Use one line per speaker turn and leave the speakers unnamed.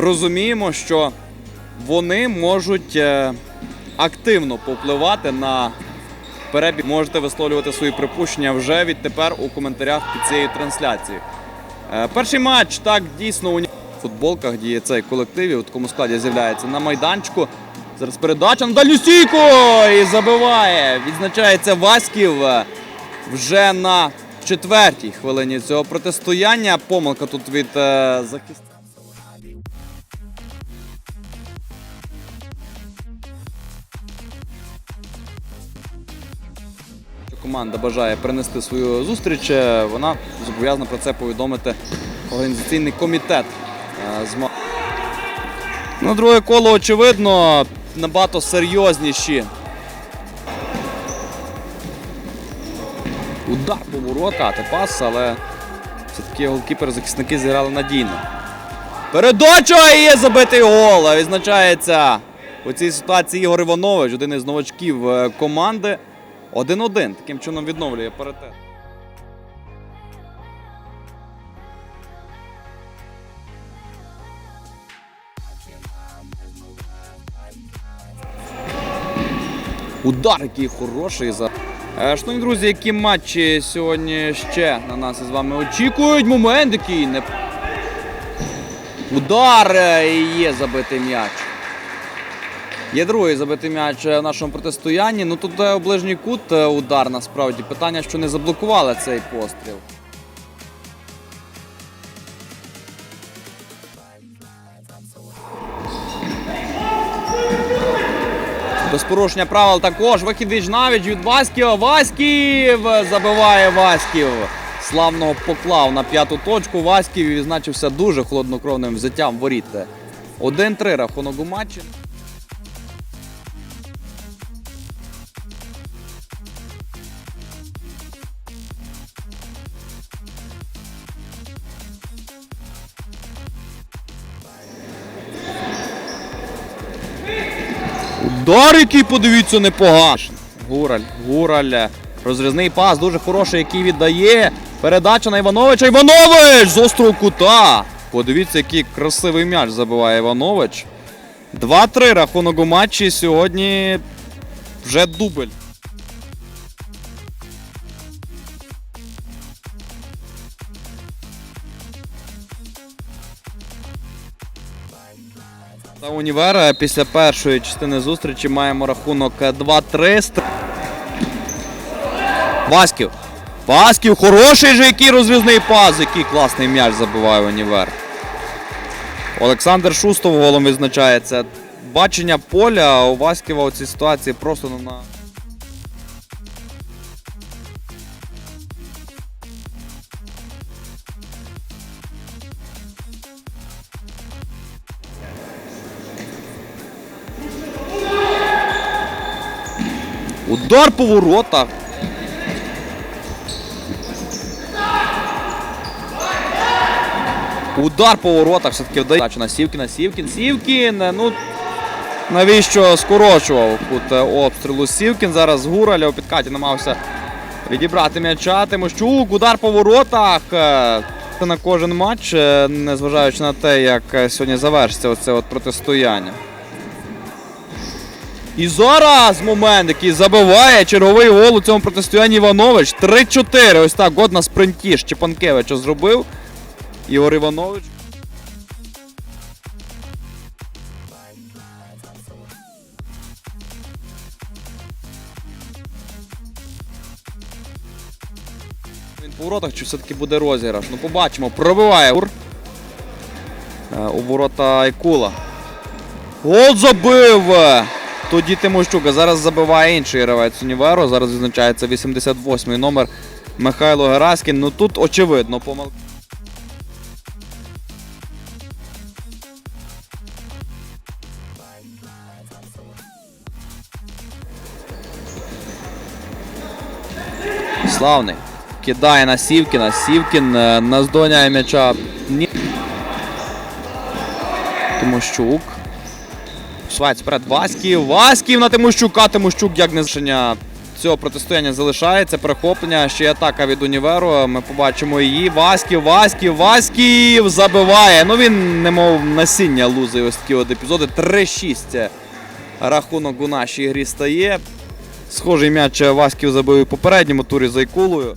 розуміємо, що вони можуть е, активно повпливати на перебіг. Можете висловлювати свої припущення вже відтепер у коментарях під цією трансляцією. Е, Перший матч так дійсно у футболках діє цей колектив. і У такому складі з'являється на майданчику. Зараз передача на дальню стійку і забиває. Відзначається Васьків е, вже на четвертій хвилині цього протистояння. Помилка тут від. Якщо команда бажає перенести свою зустріч, е, вона зобов'язана про це повідомити організаційний комітет. е, Ну, друге коло, очевидно, набагато серйозніші. Удар по воротах, пас, але все-таки голкіпер захисники зіграли надійно. Передача і забитий гол. Відзначається у цій ситуації Ігор Іванович, один із новачків е, команди. 1-1. Таким чином відновлює паритет. Удар, який хороший за. Е, Шановні друзі, які матчі сьогодні ще на нас із вами очікують. Момент який не. Удар е, і є забитий м'яч. Є другий забитий м'яч е, в нашому протистоянні. Ну тут е, у ближній кут удар насправді. Питання, що не заблокували цей постріл. Без порушення правил також. Вихід Вічнавіч від Васьківа. Васьків забиває Васьків. Славного поклав на п'яту точку. Васьків і відзначився дуже холоднокровним взяттям воріт. 1-3 рахунок у матчі. Удар, який, подивіться, непоганий. Гураль, Гураль. Розрізний пас, дуже хороший, який віддає. Передача на Івановича. Іванович з острого кута. Подивіться, який красивий м'яч забиває Іванович. 2-3 рахунок у матчі. Сьогодні вже дубль. Та універ після першої частини зустрічі маємо рахунок 2-3. Васьків. Васьків, хороший же який розрізний пас, який класний м'яч забиває універ. Олександр Шустов голом відзначається. Бачення поля у Васьківа у цій ситуації просто на. Удар по воротах. Удар по воротах все-таки вдає. Передача на Сівкіна. Сівкін. Сівкін. Ну, навіщо скорочував кут е, обстрілу Сівкін. Зараз Гураля у підкаті намагався відібрати м'яча. Тимощук. Удар по воротах. Е, Це на кожен матч, е, незважаючи на те, як е, сьогодні завершиться оце от протистояння. І зараз момент, який забиває черговий гол у цьому протистоянні Іванович. 3-4. Ось так год на спринті Щепанкевича зробив. Ігор Іванович. Він по воротах чи все-таки буде розіграш? Ну побачимо. Пробиває Гур. Е, У ворота Айкула. Гол забив! Тоді Тимощук, а зараз забиває інший гравець Універу. Зараз відзначається 88-й номер Михайло Гераскін. Ну тут очевидно помилка. Славний. Кидає на Сівкіна. Сівкін е, наздоганяє м'яча. Ні. Тимощук. Швець перед Васьків. Васьків на Тимощука. Тимощук як не зрішення цього протистояння залишається. Перехоплення, ще й атака від Універу. Ми побачимо її. Васьків, Васьків, Васьків забиває. Ну він немов насіння лузає ось такі от епізоди. 3-6 рахунок у нашій грі стає. Схожий м'яч Васьків забив у попередньому турі за Ікулою.